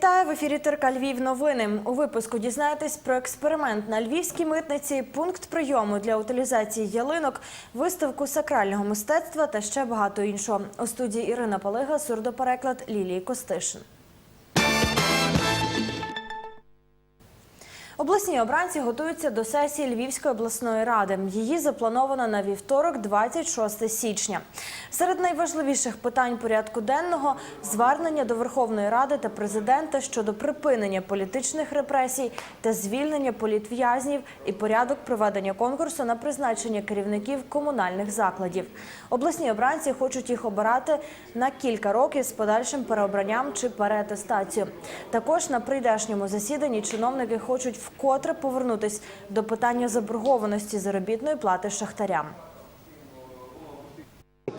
Вітаю в ефірі Терка Львів. Новини у випуску дізнаєтесь про експеримент на львівській митниці, пункт прийому для утилізації ялинок, виставку сакрального мистецтва та ще багато іншого. У студії Ірина Палига, сурдопереклад Лілії Костишин. Обласні обранці готуються до сесії Львівської обласної ради. Її заплановано на вівторок, 26 січня. Серед найважливіших питань порядку денного звернення до Верховної Ради та президента щодо припинення політичних репресій та звільнення політв'язнів і порядок проведення конкурсу на призначення керівників комунальних закладів. Обласні обранці хочуть їх обирати на кілька років з подальшим переобранням чи переатестацією. Також на прийдешньому засіданні чиновники хочуть вкотре повернутись до питання заборгованості заробітної плати шахтарям.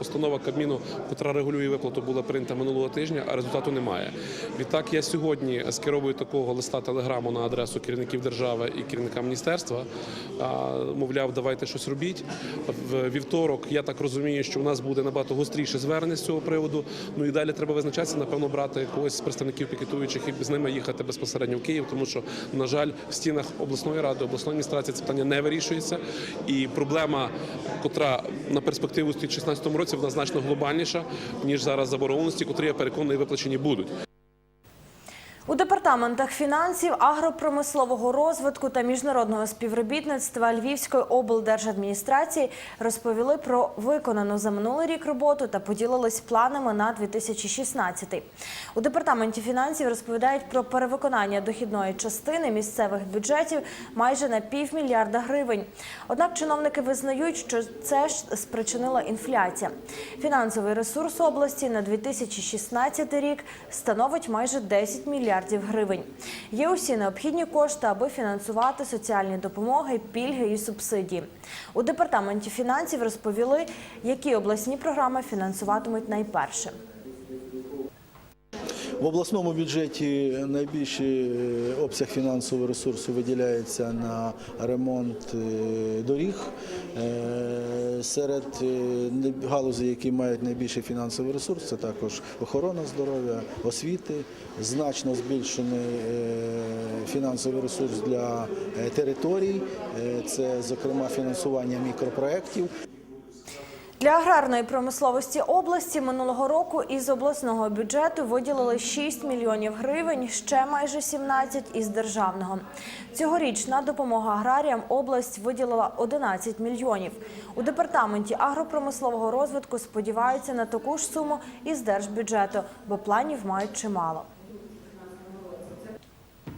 Постанова Кабміну, яка регулює виплату, була прийнята минулого тижня, а результату немає. Відтак я сьогодні скеровую такого листа телеграму на адресу керівників держави і керівника міністерства. Мовляв, давайте щось робіть. В вівторок я так розумію, що у нас буде набагато гостріше звернення з цього приводу. Ну і далі треба визначатися, напевно, брати когось з представників пікетуючих і з ними їхати безпосередньо в Київ, тому що, на жаль, в стінах обласної ради, обласної адміністрації це питання не вирішується. І проблема, котра на перспективу стоїть в 2016 році, вона значно глобальніша ніж зараз заборгованості, котрі я переконаний виплачені будуть. У департаментах фінансів, агропромислового розвитку та міжнародного співробітництва Львівської облдержадміністрації розповіли про виконану за минулий рік роботу та поділились планами на 2016. У департаменті фінансів розповідають про перевиконання дохідної частини місцевих бюджетів майже на півмільярда гривень. Однак чиновники визнають, що це ж спричинила інфляція. Фінансовий ресурс області на 2016 рік становить майже 10 мільярдів гривень. Є усі необхідні кошти, аби фінансувати соціальні допомоги, пільги і субсидії. У департаменті фінансів розповіли, які обласні програми фінансуватимуть найперше. В обласному бюджеті найбільший е, обсяг фінансового ресурсу виділяється на ремонт е, доріг. Е, Серед галузей, які мають найбільший фінансовий ресурс, це також охорона здоров'я, освіти, значно збільшений фінансовий ресурс для територій, це, зокрема, фінансування мікропроєктів. Для аграрної промисловості області минулого року із обласного бюджету виділили 6 мільйонів гривень, ще майже 17 із державного. Цьогоріч на допомогу аграріям область виділила 11 мільйонів. У департаменті агропромислового розвитку сподіваються на таку ж суму із держбюджету, бо планів мають чимало.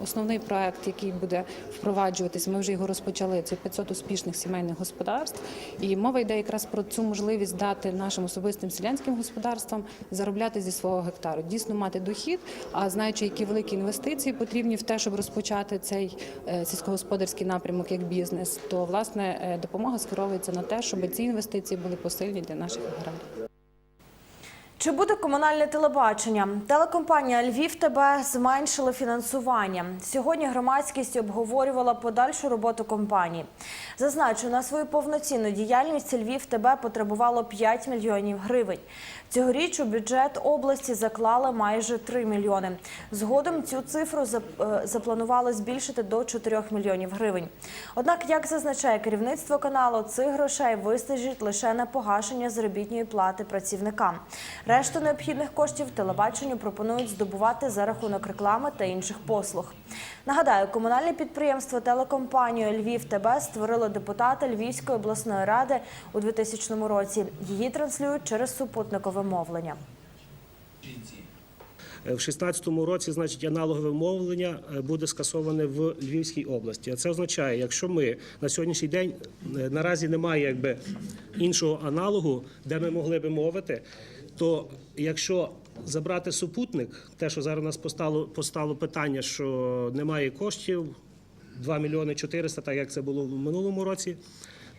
Основний проект, який буде впроваджуватись, ми вже його розпочали. Це 500 успішних сімейних господарств. І мова йде якраз про цю можливість дати нашим особистим селянським господарствам заробляти зі свого гектару, дійсно мати дохід. А знаючи, які великі інвестиції потрібні в те, щоб розпочати цей е, сільськогосподарський напрямок як бізнес, то власне е, допомога скеровується на те, щоб ці інвестиції були посильні для наших аграріїв. Чи буде комунальне телебачення? Телекомпанія Львів ТБ зменшила фінансування. Сьогодні громадськість обговорювала подальшу роботу компанії. Зазначу, на свою повноцінну діяльність Львів ТБ потребувало 5 мільйонів гривень. Цьогоріч у бюджет області заклали майже 3 мільйони. Згодом цю цифру е, запланували збільшити до 4 мільйонів гривень. Однак, як зазначає керівництво каналу, цих грошей вистачить лише на погашення заробітної плати працівникам. Решту необхідних коштів телебаченню пропонують здобувати за рахунок реклами та інших послуг. Нагадаю, комунальне підприємство телекомпанію Львів ТБ створило депутати Львівської обласної ради у 2000 році. Її транслюють через супутникове мовлення. В 2016 році, значить, аналогове мовлення е, буде скасоване в Львівській області. А це означає, якщо ми на сьогоднішній день е, наразі немає якби іншого аналогу, де ми могли би мовити, то якщо забрати супутник, те, що зараз у нас постало, постало питання, що немає коштів, 2 мільйони 400, так як це було в минулому році,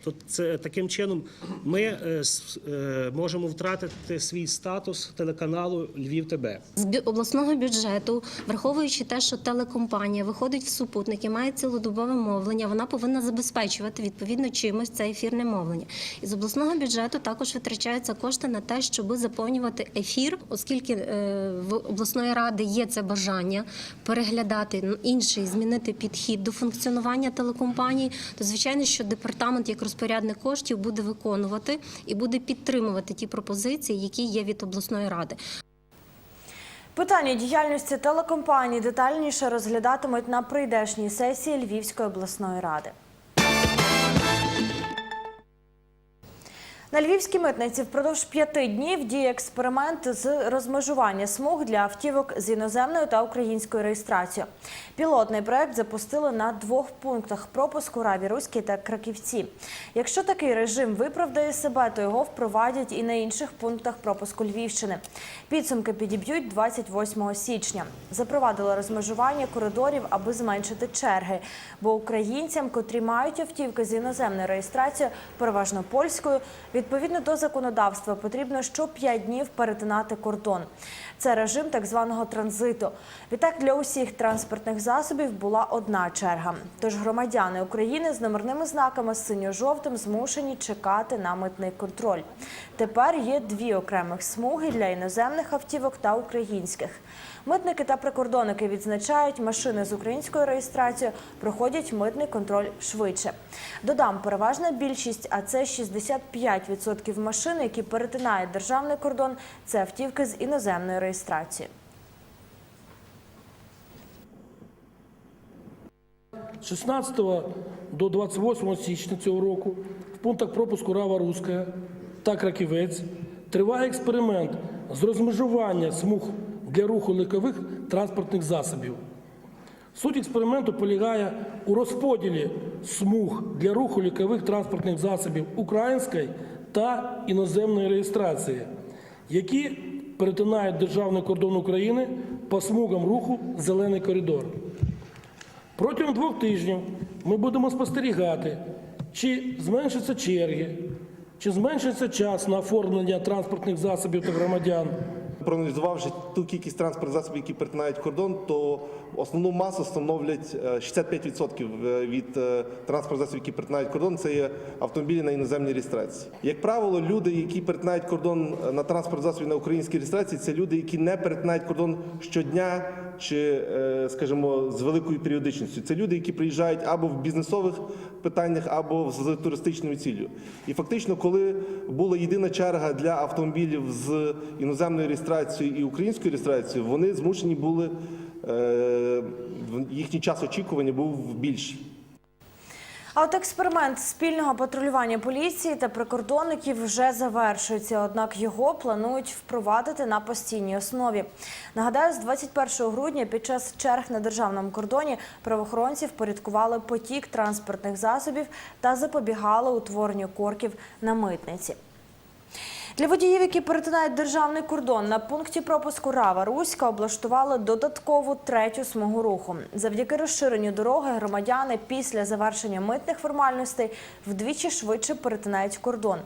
то це таким чином ми е, е, можемо втратити свій статус телеканалу Львів ТБ. З обласного бюджету, враховуючи те, що телекомпанія виходить в супутник і має цілодобове мовлення, вона повинна забезпечувати відповідно чимось це ефірне мовлення. І з обласного бюджету також витрачаються кошти на те, щоб заповнювати ефір, оскільки е, в обласної ради є це бажання переглядати ну, інший, змінити підхід до функціонування телекомпаній, то звичайно, що департамент як розпорядник коштів буде виконувати і буде підтримувати ті пропозиції, які є від обласної ради. Питання діяльності телекомпаній детальніше розглядатимуть на прийдешній сесії Львівської обласної ради. На львівській митниці впродовж п'яти днів діє експеримент з розмежування смуг для автівок з іноземною та українською реєстрацією. Пілотний проект запустили на двох пунктах пропуску Раві Руській та Краківці. Якщо такий режим виправдає себе, то його впровадять і на інших пунктах пропуску Львівщини. Підсумки підіб'ють 28 січня. Запровадили розмежування коридорів, аби зменшити черги. Бо українцям, котрі мають автівки з іноземною реєстрацією, переважно польською, відповідно до законодавства потрібно що 5 днів перетинати кордон. Це режим так званого транзиту. Відтак для усіх транспортних засобів була одна черга. Тож громадяни України з номерними знаками синьо-жовтим змушені чекати на митний контроль. Тепер є дві окремих смуги для іноземних автівок та українських. Митники та прикордонники відзначають, машини з українською реєстрацією проходять митний контроль швидше. Додам, переважна більшість, а це 65% машин, які перетинають державний кордон, це автівки з іноземною реєстрацією. З 16 до 28 січня цього року в пунктах пропуску Рава Руська та Краківець триває експеримент з розмежування смуг для руху легкових транспортних засобів. Суть експерименту полягає у розподілі смуг для руху легкових транспортних засобів української та іноземної реєстрації, які перетинають державний кордон України по смугам руху Зелений коридор. Протягом двох тижнів ми будемо спостерігати, чи зменшаться черги, чи зменшиться час на оформлення транспортних засобів та громадян. Проаналізувавши ту кількість транспортних засобів, які перетинають кордон, то основну масу становлять е, 65% від е, транспортних засобів, які перетинають кордон, це є автомобілі на іноземній реєстрації. Як правило, люди, які перетинають кордон е, на транспорт засобів на українській реєстрації, це люди, які не перетинають кордон щодня чи, е, скажімо, з великою періодичністю. Це люди, які приїжджають або в бізнесових питаннях, або з туристичною ціллю. І фактично, коли була єдина черга для автомобілів з іноземною реєстрацією і українською реєстрацією, вони змушені були е, їхній час очікування був більший. А от експеримент спільного патрулювання поліції та прикордонників вже завершується, однак його планують впровадити на постійній основі. Нагадаю, з 21 грудня під час черг на державному кордоні правоохоронці впорядкували потік транспортних засобів та запобігали утворенню корків на митниці. Для водіїв, які перетинають державний кордон, на пункті пропуску Рава Руська облаштували додаткову третю смугу руху. Завдяки розширенню дороги громадяни після завершення митних формальностей вдвічі швидше перетинають кордон.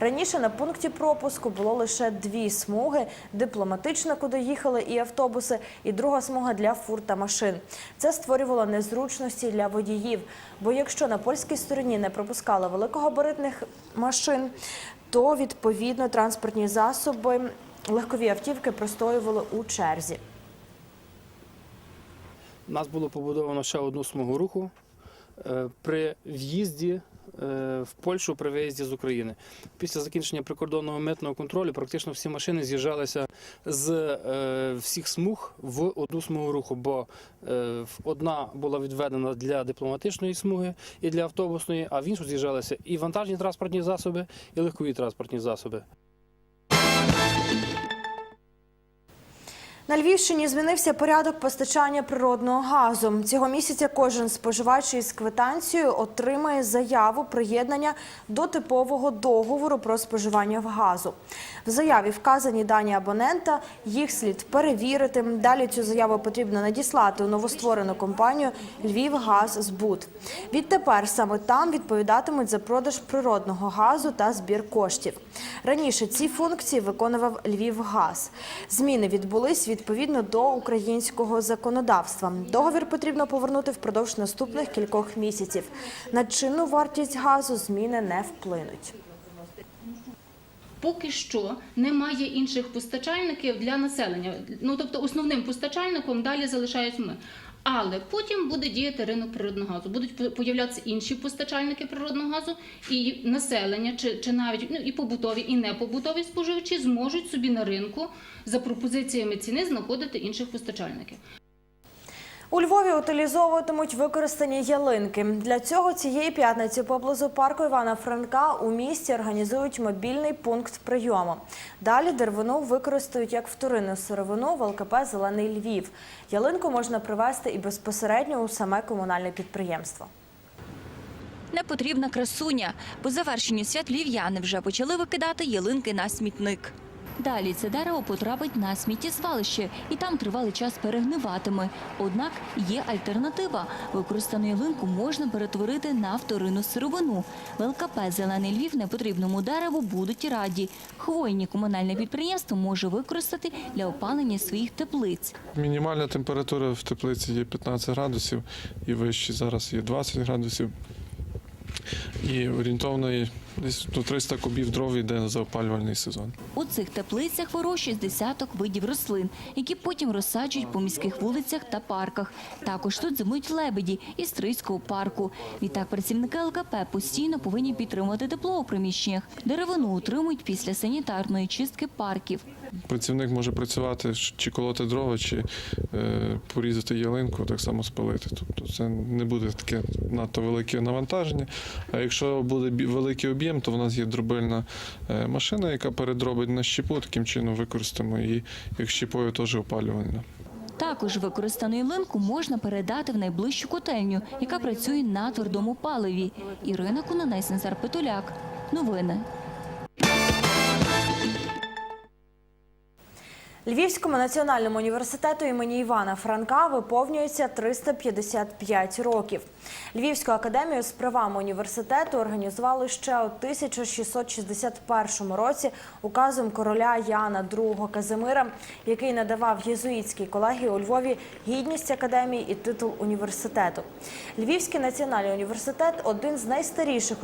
Раніше на пункті пропуску було лише дві смуги: дипломатична, куди їхали і автобуси, і друга смуга для фур та машин. Це створювало незручності для водіїв. Бо якщо на польській стороні не пропускали великогабаритних машин, то відповідно транспортні засоби легкові автівки простоювали у черзі. У нас було побудовано ще одну смугу руху е, при в'їзді в Польщу при виїзді з України. Після закінчення прикордонного митного контролю практично всі машини з'їжджалися з е, всіх смуг в одну смугу руху, бо е, одна була відведена для дипломатичної смуги і для автобусної, а в іншу з'їжджалися і вантажні транспортні засоби, і легкові транспортні засоби. На Львівщині змінився порядок постачання природного газу. Цього місяця кожен споживач із квитанцією отримає заяву приєднання до типового договору про споживання в газу. В заяві вказані дані абонента, їх слід перевірити. Далі цю заяву потрібно надіслати у новостворену компанію «Львівгаззбут». Відтепер саме там відповідатимуть за продаж природного газу та збір коштів. Раніше ці функції виконував Львівгаз. Зміни відбулись відповідно до українського законодавства. Договір потрібно повернути впродовж наступних кількох місяців. На чинну вартість газу зміни не вплинуть. Поки що немає інших постачальників для населення. Ну тобто основним постачальником далі залишають ми. Але потім буде діяти ринок природного газу. Будуть по- появлятися інші постачальники природного газу, і населення, чи, чи навіть ну, і побутові, і непобутові споживачі зможуть собі на ринку за пропозиціями ціни знаходити інших постачальників. У Львові утилізовуватимуть використані ялинки. Для цього цієї п'ятниці поблизу парку Івана Франка у місті організують мобільний пункт прийому. Далі деревину використають як вторинну сировину в ЛКП Зелений Львів. Ялинку можна привезти і безпосередньо у саме комунальне підприємство. Непотрібна красуня. По завершенню свят львів'яни вже почали викидати ялинки на смітник. Далі це дерево потрапить на сміттєзвалище і там тривалий час перегниватиме. Однак є альтернатива. Використану ялинку можна перетворити на вторинну сировину. В ЛКП «Зелений Львів» непотрібному дереву будуть раді. Хвойні комунальне підприємство може використати для опалення своїх теплиць. Мінімальна температура в теплиці є 15 градусів, і вищі зараз є 20 градусів. І орієнтовно десь до 300 кубів дров йде за опалювальний сезон. У цих теплицях вирощують десяток видів рослин, які потім розсаджують по міських вулицях та парках. Також тут зимують лебеді із Стрийського парку. Відтак працівники ЛКП постійно повинні підтримувати тепло у приміщеннях. Деревину утримують після санітарної чистки парків. Працівник може працювати чи колоти дрова, чи е, порізати ялинку, так само спалити. Тобто це не буде таке надто велике навантаження. А якщо буде великий об'єм, то в нас є дробильна е, машина, яка передробить на щепу. Таким чином використаємо її як щепою теж опалювальна. Також використану ялинку можна передати в найближчу котельню, яка працює на твердому паливі. Ірина Кунанець, Назар Петуляк. Новини. Львівському національному університету імені Івана Франка виповнюється 355 років. Львівську академію з правами університету організували ще у 1661 році указом короля Яна II Казимира, який надавав єзуїтській колегії у Львові гідність академії і титул університету. Львівський національний університет один з найстаріших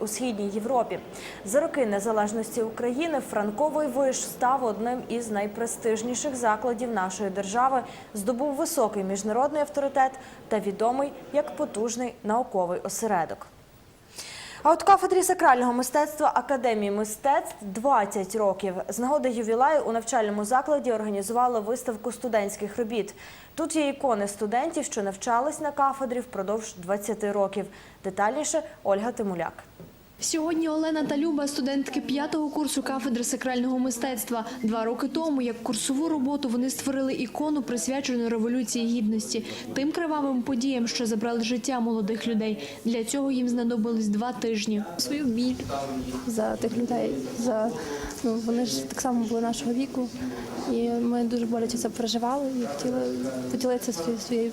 у східній- Європі. За роки незалежності України Франковий виш став одним із найпрестижніших закладів нашої держави, здобув високий міжнародний авторитет та відомий як потужний науковий осередок. А от кафедрі сакрального мистецтва Академії мистецтв 20 років. З нагоди ювілею у навчальному закладі організували виставку студентських робіт. Тут є ікони студентів, що навчались на кафедрі впродовж 20 років. Детальніше Ольга Тимуляк. Сьогодні Олена та Люба – студентки п'ятого курсу кафедри сакрального мистецтва. Два роки тому, як курсову роботу, вони створили ікону, присвячену Революції Гідності, тим кривавим подіям, що забрали життя молодих людей. Для цього їм знадобились два тижні. свою біль за тих людей. За ну вони ж так само були нашого віку, і ми дуже боляче це переживали і хотіли поділитися своєю своєю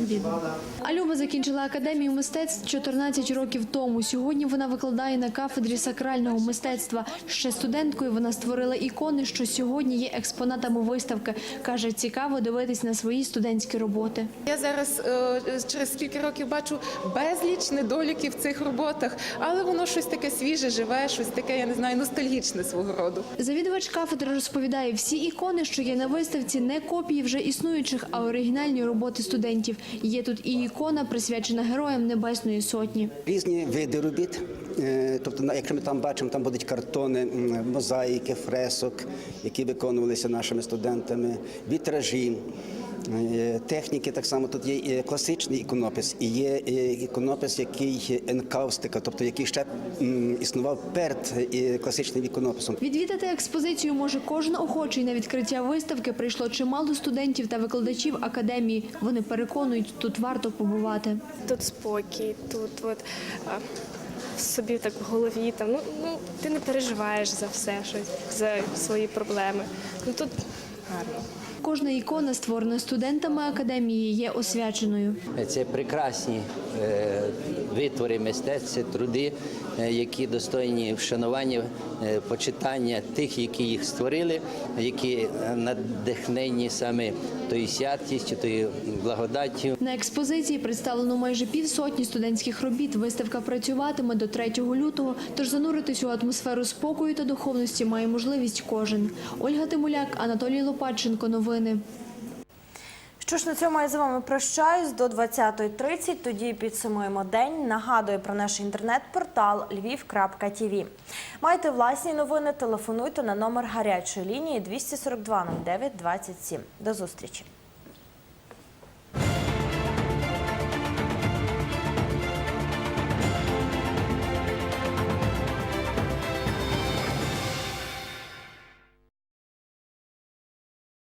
бідою. А закінчила академію мистецтв 14 років тому. Сьогодні вона викладає на кафедрі сакрального мистецтва. Ще студенткою вона створила ікони, що сьогодні є експонатами виставки. каже, цікаво дивитись на свої студентські роботи. Я зараз е, через скільки років бачу безліч недоліків в цих роботах, але воно щось таке свіже, живе, щось таке, я не знаю, ностальгічне свого роду. Завідувач кафедри розповідає, всі ікони, що є на виставці, не копії вже існуючих, а оригінальні роботи студентів. Є тут і ікона, присвячена героям Небесної Сотні. Різні види робіт. Е, Тобто, якщо ми там бачимо, там будуть картони, мозаїки, фресок, які виконувалися нашими студентами, вітражі. Е, техніки. Так само тут є е, класичний іконопис і є е, іконопис, який енкаустика, тобто який ще існував перед е, класичним іконописом. Відвідати експозицію може кожен охочий. На відкриття виставки прийшло чимало студентів та викладачів академії. Вони переконують, тут варто побувати. Тут спокій, тут от собі так в голові там. Ну, ну ти не переживаєш за все, щось за свої проблеми. Ну тут гарно. Кожна ікона, створена студентами академії, є освяченою. Це прекрасні е, витвори мистецтв, труди, е, які достойні вшанування, е, почитання тих, які їх створили, які надихнені саме тою то тою благодаттю. На експозиції представлено майже півсотні студентських робіт. Виставка працюватиме до 3 лютого, тож зануритись у атмосферу спокою та духовності має можливість кожен. Ольга Тимуляк, Анатолій Лопатченко. Новини. Що ж на цьому я з вами прощаюсь до 20.30. Тоді підсумуємо день. Нагадую про наш інтернет-портал lviv.tv. Маєте власні новини? Телефонуйте на номер гарячої лінії 242 09 27. До зустрічі.